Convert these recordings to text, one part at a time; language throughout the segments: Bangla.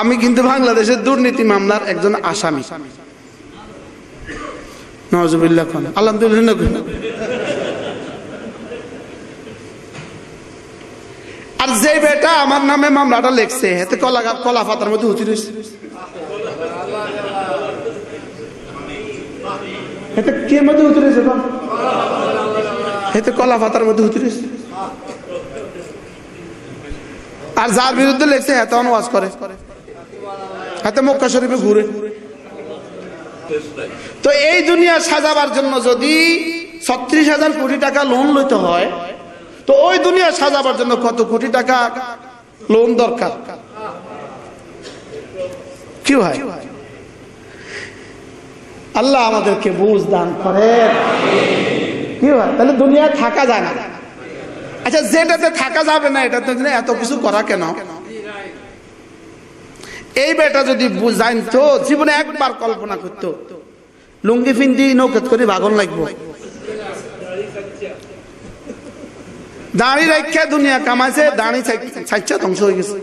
আমি কিন্তু বাংলাদেশের দুর্নীতি মামলার একজন আসামি। নজবুল্লাহ খান, আলহামদুলিল্লাহ। আর যে বেটা আমার নামে মামলাটা লেখছে, এতে কলা কলা পাতার মধ্যে উঠি রয়েছে। এতে কি মধ্যে উঠি এতে কলা পাতার মধ্যে উঠি আর যার বিরুদ্ধে লেখছে এত ওয়াজ করে। হাতে মক্কা শরীফে ঘুরে। তো এই দুনিয়া সাজাবার জন্য যদি ছত্রিশ হাজার কোটি টাকা লোন লইতে হয়, তো ওই দুনিয়া সাজাবার জন্য কত কোটি টাকা লোন দরকার? কি ভাই? আল্লাহ আমাদেরকে বুঝ দান করে কি ভাই? তাহলে দুনিয়ায় থাকা যায় না। আচ্ছা যেটাতে থাকা যাবে না, এটাতে এত কিছু করা কেন? এই বেটা যদি জানতো, জীবনে একবার কল্পনা করতো, লুঙ্গি ফিন্দি, নৌকত করে ভাগন লাগবো। দাড়ি রাখা দুনিয়া কামাইছে, দাড়ি ছাইচ্ছা ধ্বংস হয়ে গেছে।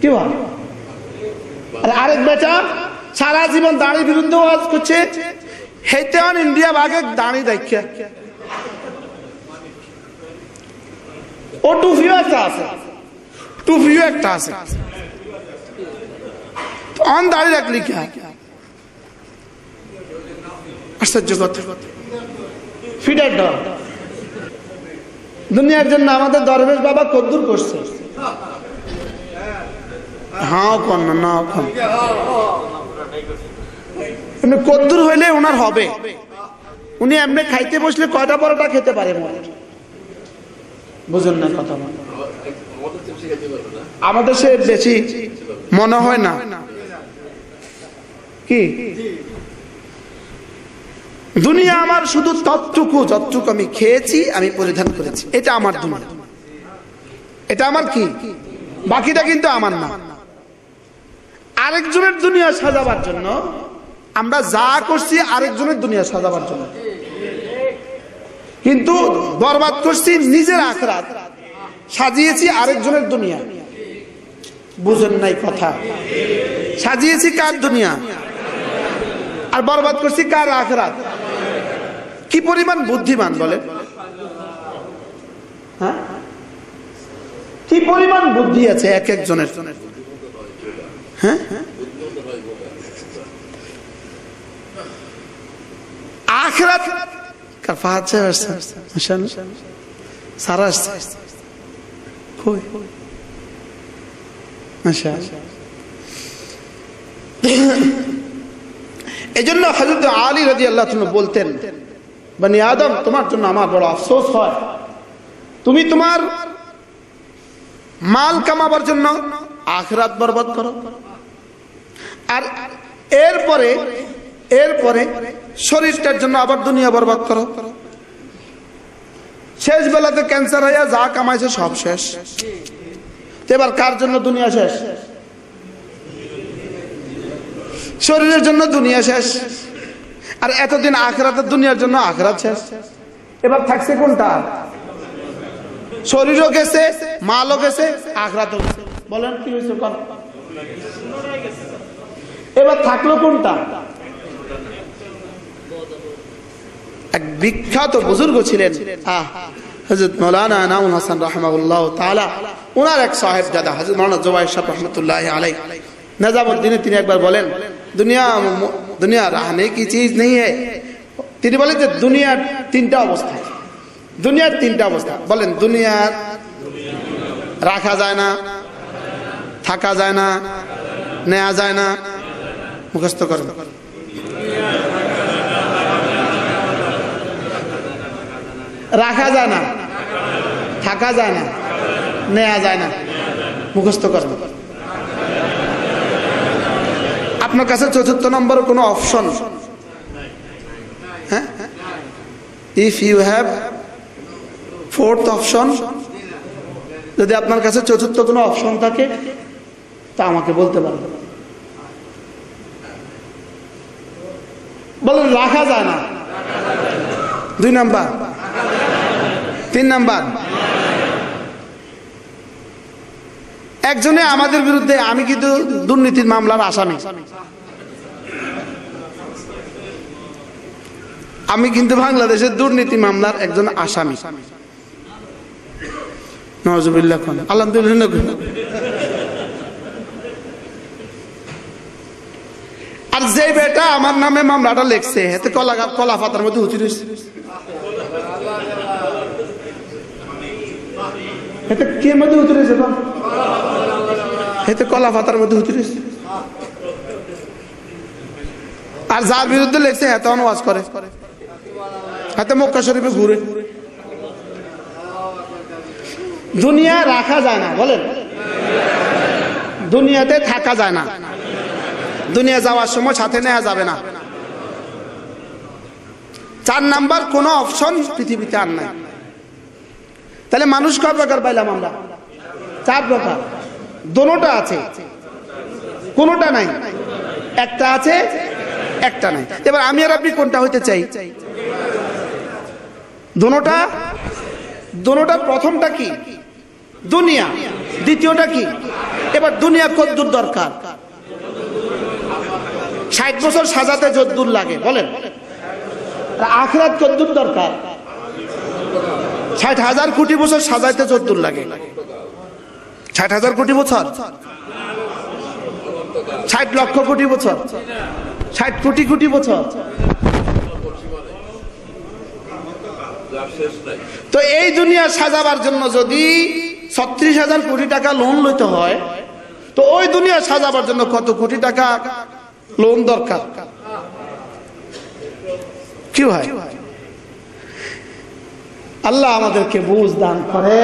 কি আর আরেক বেটা, সারা জীবন দাড়ির বিরুদ্ধে ওয়াজ করছে হেতে অন ইন্ডিয়া ভাগে দাড়ি রাখা ও টুফিও একটা আছে। টুফিও একটা আছে। অন দাড়ি রাখলি কি? আশ্চর্য ফিডার ডর দুনিয়ার জন্য আমাদের দরবেশ বাবা কদ্দুর করছে। হ্যাঁ কন না না কদ্দুর হইলে ওনার হবে। উনি এমনি খাইতে বসলে কয়টা পরোটা খেতে পারে মনে বুঝুন না কথা বলে। আমাদের সে বেশি মনে হয় না। কি? দুনিয়া আমার শুধু ততটুকু, যতটুকু আমি খেয়েছি, আমি পরিধান করেছি। এটা আমার দুনিয়া। এটা আমার কি? বাকিটা কিন্তু আমার না। আরেকজনের দুনিয়া সাজাবার জন্য, আমরা যা করছি আরেকজনের দুনিয়া সাজাবার জন্য। কিন্তু বরবাদ করছি নিজের আখরাত। সাজিয়েছি আরেকজনের দুনিয়া। বুঝেন নাই কথা। সাজিয়েছি কার দুনিয়া? আর বরবাদ করছি কার আখরাত? কি পরিমাণ বুদ্ধিমান বলে হ্যাঁ? কি পরিমাণ বুদ্ধি আছে এক একজনের? হ্যাঁ? আখরাত মাশাআল্লাহ। সারা আসছে। কই মাশাআল্লাহ। এই জন্য হজরত আলী রাজি আল্লাহ বলতেন, বানি আদম, তোমার জন্য আমার বড় আফসোস হয়। তুমি তোমার মাল কামাবার জন্য আখরাত বরবাদ করো। আর এরপরে এরপরে শরীরটার জন্য আবার দুনিয়া বরবাদ করো। শেষ বেলাতে ক্যান্সার হইয়া যা কামাইছে সব শেষ। এবার কার জন্য দুনিয়া শেষ? শরীরের জন্য দুনিয়া শেষ। আর এতদিন আখরাতের দুনিয়ার জন্য আখরাত শেষ। এবার থাকছে কোনটা? শরীরও গেছে, মালও গেছে, আখরাতও গেছে। বলেন কি হয়েছে এবার থাকল কোনটা? এক বিখ্যাত বুজুর্গ ছিলেন। হ্যাঁ। আহ হজরত মৌলানা আনামুল হাসান রহমাউল্লাহ তালা ওনার এক সাহেব দাদা হজরত মৌলানা জোবাই সাহেব রহমতুল্লাহ আলাই নিজামুদ্দিনে তিনি একবার বলেন দুনিয়া দুনিয়া রাহনে কি চিজ নেই হে? তিনি বলেন যে দুনিয়ার তিনটা অবস্থা দুনিয়ার তিনটা অবস্থা। বলেন দুনিয়ার রাখা যায় না থাকা যায় না নেয়া যায় না মুখস্থ করেন। রাখা যায় না। থাকা যায় না। নেওয়া যায় না। মুখস্থ করেন। আপনার কাছে চতুর্থ নম্বর কোনো অপশন হ্যাঁ? If you have fourth option যদি আপনার কাছে চতুর্থ কোনো অপশন থাকে, তা আমাকে বলতে পারবেন বলেন, রাখা যায় না। দুই নাম্বার। তিন নাম্বার। একজনে আমাদের বিরুদ্ধে, আমি কিন্তু দুর্নীতির মামলার আসামি। আমি কিন্তু বাংলাদেশের দুর্নীতি মামলার একজন আসামি। নজরুল্লাহ খান, আলহামদুলিল্লাহ আর যে বেটা আমার নামে মামলাটা লেখছে, এতে কলা কলা পাতার মধ্যে উঁচু এতে কি মধ্যে উঁচু রয়েছে বল? এতে কলা পাতার মধ্যে উঁচু রয়েছে আর যার বিরুদ্ধে লেখছে এত অনুবাদ করে। হাতে মক্কা শরীফে ঘুরে। দুনিয়া রাখা যায় না, বলেন। দুনিয়াতে থাকা যায় না। দুনিয়া যাওয়ার সময় সাথে নেওয়া যাবে না। চার নাম্বার কোন অপশন পৃথিবীতে আর নাই। তাহলে মানুষ কয় প্রকার পাইলাম আমরা? চার প্রকার। দোনোটা আছে। কোনোটা নাই। একটা আছে, একটা নাই। এবার আমি আর আপনি কোনটা হইতে চাই? দোনোটা? দোনোটার প্রথমটা কি? দুনিয়া। দ্বিতীয়টা কি? এবার দুনিয়া কদ্দুর দরকার। ষাট বছর সাজাতে যদ্দুর লাগে, বলেন। আখরাত কদ্দুর দরকার। ষাট হাজার কোটি বছর সাজাইতে যদ্দুর লাগে। ষাট হাজার কোটি বছর? ষাট লক্ষ কোটি বছর? ষাট কোটি কোটি বছর? তো এই দুনিয়া সাজাবার জন্য যদি ছত্রিশ হাজার কোটি টাকা লোন লইতে হয়, তো ওই দুনিয়া সাজাবার জন্য কত কোটি টাকা লোন দরকার? কি হয় আল্লাহ আমাদেরকে বুঝ দান করে।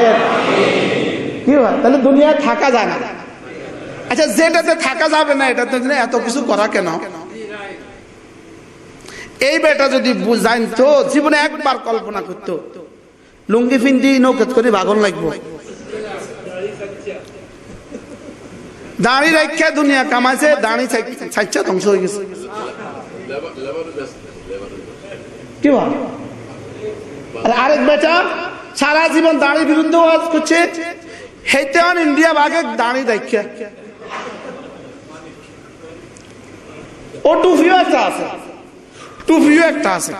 কি হয় তাহলে দুনিয়ায় থাকা যায় না। আচ্ছা যেটাতে থাকা যাবে না, এটাতে এত কিছু করা কেন? এই বেটা যদি জানতো জীবনে একবার কল্পনা করতো, লুঙ্গি ফিন্দি নৌকেত করে বাগন লাগবো। দাঁড়ি রাখা দুনিয়া কামাইছে, দাঁড়ি ছাইচা ধ্বংস হয়ে গেছে। কি আর আরেক বেটা সারা জীবন দাঁড়ির বিরুদ্ধে ওয়াজ করছে। হেতে অন ইন্ডিয়া বাগে দাঁড়ি দেখা। ও টুফিও একটা আছে। টুফিও একটা আছে।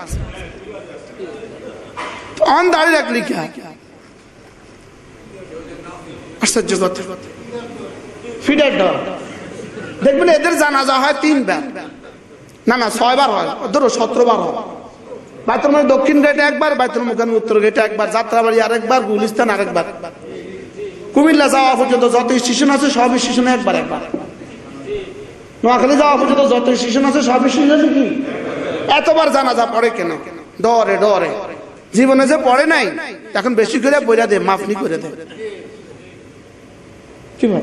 অন দাঁড়িয়ে রাখলি আশ্চর্য ফিডার ডর। দেখবেন এদের জানাজা হয় তিনবার না না ছয়বার হয়। ধরো, সতেরো বার হয়। বাইতুল মানে দক্ষিণ গেটে একবার বাইতুল মুখান উত্তর গেটে একবার, যাত্রাবাড়ি আরেকবার, গুলিস্তান আরেকবার। কুমিল্লা যাওয়া পর্যন্ত যত স্টেশন আছে সব স্টেশনে একবার একবার। নোয়াখালী যাওয়া পর্যন্ত যত স্টেশন আছে সব স্টেশন আছে কি? এতবার জানাজা পড়ে কেন? ডরে ডরে। জীবনে যে পড়ে নাই, এখন বেশি করে বইরা দে মাফনি করে দে। কি ভাই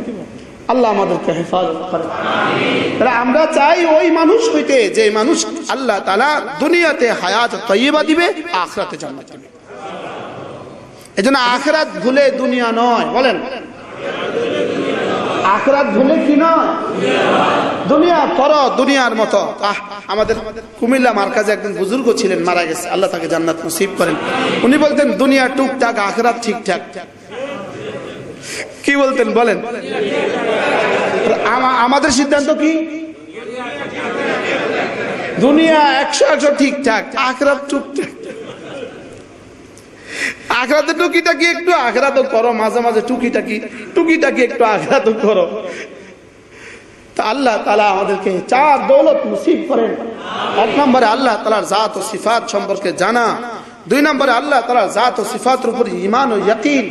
আল্লাহ আমাদেরকে হেফাজত করে আমরা চাই ওই মানুষ হইতে যে মানুষ আল্লাহ তালা দুনিয়াতে হায়াত তৈবা দিবে, আখরাতে জান্নাত দিবে। এই জন্য আখরাত ভুলে দুনিয়া নয়, বলেন। আখরাত ভুলে কি নয়? দুনিয়া করো দুনিয়ার মতো। আহ, আমাদের কুমিল্লা মার্কাজে একজন বুজুর্গ ছিলেন, মারা গেছে। আল্লাহ তাকে জান্নাত নসিব করেন। উনি বলতেন, দুনিয়া টুকটাক, আখরাত ঠিকঠাক। কি বলতেন, বলেন। আমাদের সিদ্ধান্ত কি? দুনিয়া একশো একশো ঠিকঠাক, আখরাত টুকটাক। আখরাতে টুকিটাকি একটু? আখরাতও করো, মাঝে মাঝে টুকিটাকি টুকিটাকি একটু আখরাতও করো। আল্লাহ তালা আমাদেরকে চার দৌলত নসিব করেন। এক নম্বরে আল্লাহ তালার জাত ও সিফাত সম্পর্কে জানা। দুই নম্বরে আল্লাহ তালার জাত ও সিফাতের উপর ইমান ও ইয়াকিন।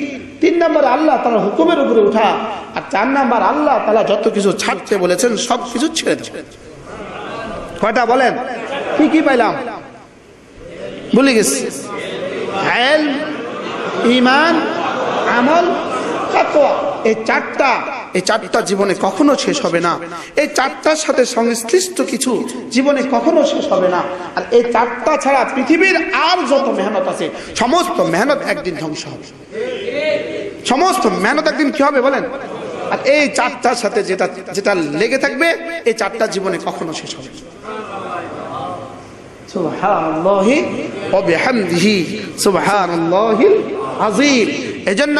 তিন নম্বরে আল্লাহ তালার হুকুমের উপরে উঠা, আর চার নম্বর আল্লাহ তালা যত কিছু ছাড়তে বলেছেন, সব কিছু ছেড়ে দেবেন কয়টা বলেন? কি কি পাইলাম? ভুলে গেছি। ইমান আমল এই চারটা এই চারটা জীবনে কখনো শেষ হবে না। এই চারটার সাথে সংশ্লিষ্ট কিছু জীবনে কখনো শেষ হবে না। আর এই চারটা ছাড়া পৃথিবীর আর যত মেহনত আছে, সমস্ত মেহনত একদিন ধ্বংস হবে। সমস্ত মেহনত একদিন কি হবে বলেন? আর এই চারটার সাথে যেটা যেটা লেগে থাকবে এই চারটা জীবনে কখনো শেষ হবে এজন্য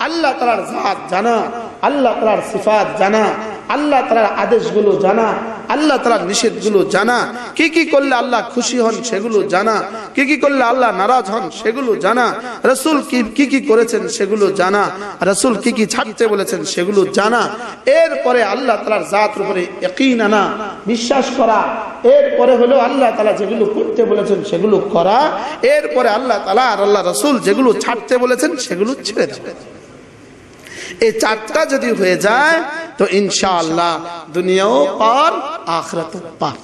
আল্লাহ তাআলার জাত জানা আল্লাহ তালার সিফাত জানা আল্লাহ তালার আদেশগুলো জানা আল্লাহ তালার নিষেধগুলো জানা। কি কি করলে আল্লাহ খুশি হন সেগুলো জানা। কি কি করলে আল্লাহ নারাজ হন সেগুলো জানা। রসুল কি কি করেছেন সেগুলো জানা। রসুল কি কি ছাড়তে বলেছেন সেগুলো জানা। এরপরে আল্লাহ তালার জাতের উপরে একই আনা, বিশ্বাস করা। এরপরে হলো আল্লাহ তালা যেগুলো করতে বলেছেন সেগুলো করা। এরপরে আল্লাহ তালা আর আল্লাহ রসুল যেগুলো ছাড়তে বলেছেন সেগুলো ছেড়ে দেবে এই চারটা যদি হয়ে যায় তো ইনশাআল্লাহ দুনিয়াও পার আখরাত পার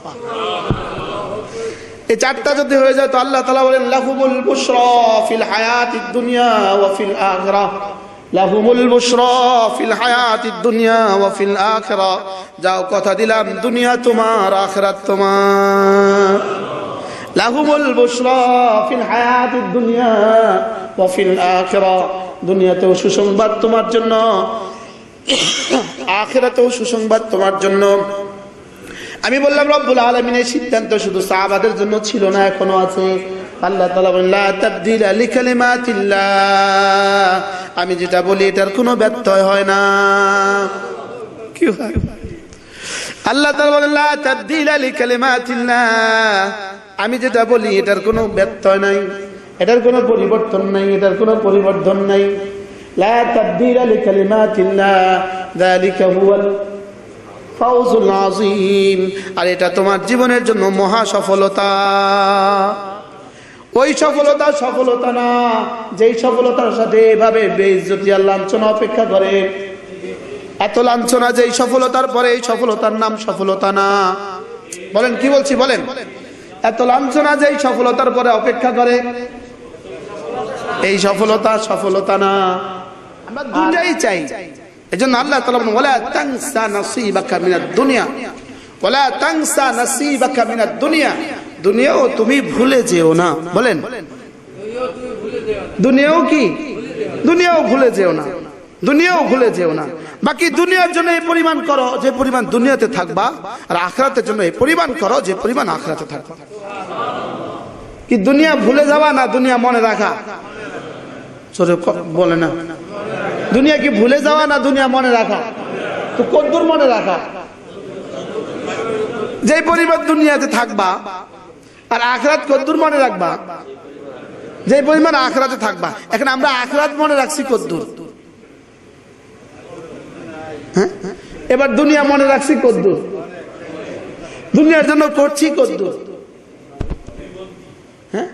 এই চারটা যদি হয়ে যায় তো আল্লাহ তাআলা বলেন, লাহুমুল বুশরা ফিল হায়াতিদ দুনিয়া ওয়া ফিল আখিরাহ লাহুমুল বুশরা ফিল হায়াতিদ দুনিয়া ওয়া ফিল আখিরাহ যাও কথা দিলাম, দুনিয়া তোমার, আখিরাত তোমার। লাহুমুল বুশরা ফিল হায়াতিদ দুনিয়া ওয়া ফিল আখিরাহ দুনিয়াতেও সুসংবাদ তোমার জন্য। আখেরাতেও সুসংবাদ তোমার জন্য। আমি বললাম, রব্বুল আলমিনের সিদ্ধান্ত শুধু সাহাবাদের জন্য ছিল না, এখনও আছে। আল্লাহ তালা বলেন লা তাবদিলা লিকালিমাতিল্লাহ। আমি যেটা বলি, এটার কোনো ব্যত্যয় হয় না। কি হয়? আল্লাহ তাআলা বলেন, লা তাবদিলা লিকালিমাতিল্লাহ। আমি যেটা বলি, এটার কোনো ব্যত্যয় নাই। এটার কোনো পরিবর্তন নাই, এটার কোনো পরিবর্তন নাই। লা তাবদিলা যালিকা হুয়াল ফাউজুল আর এটা তোমার জীবনের জন্য মহা সফলতা। ওই সফলতা সফলতা না, যেই সফলতার সাথে এভাবে বেইজ্জতি আর লাঞ্ছনা অপেক্ষা করে। এত লাঞ্ছনা যে এই সফলতার পরে এই সফলতার নাম সফলতা না। বলেন, কি বলছি, বলেন? এত লাঞ্ছনা যে এই সফলতার পরে অপেক্ষা করে। এই সফলতা সফলতা না। আমরা দুনিয়াই চাই। এই জন্য আল্লাহ তালা বলেন, ওয়ালা তাংসা নাসিবাকা মিনাদ দুনিয়া ওয়ালা তাংসা নাসিবাকা মিনাদ দুনিয়া। দুনিয়াও তুমি ভুলে যেও না। বলেন দুনিয়াও কি? দুনিয়াও ভুলে যেও না। দুনিয়াও ভুলে যেও না। বাকি দুনিয়ার জন্য এই পরিমাণ করো যে পরিমাণ দুনিয়াতে থাকবা আর আখরাতের জন্য এই পরিমাণ করো যে পরিমাণ আখরাতে থাকবা। কি দুনিয়া ভুলে যাওয়া না দুনিয়া মনে রাখা? বলে না। দুনিয়া কি ভুলে যাওয়া না দুনিয়া মনে রাখা? তো কদ্দুর মনে রাখা। যে পরিমাণ দুনিয়াতে থাকবা, আর আখরাত কদ্দুর মনে রাখবা যে পরিমাণ আখরাতে থাকবা, এখন আমরা আখরাত মনে রাখছি কদ্দুর। হ্যাঁ? এবার দুনিয়া মনে রাখছি কদ্দুর। দুনিয়ার জন্য করছি কদ্দুর। হ্যাঁ?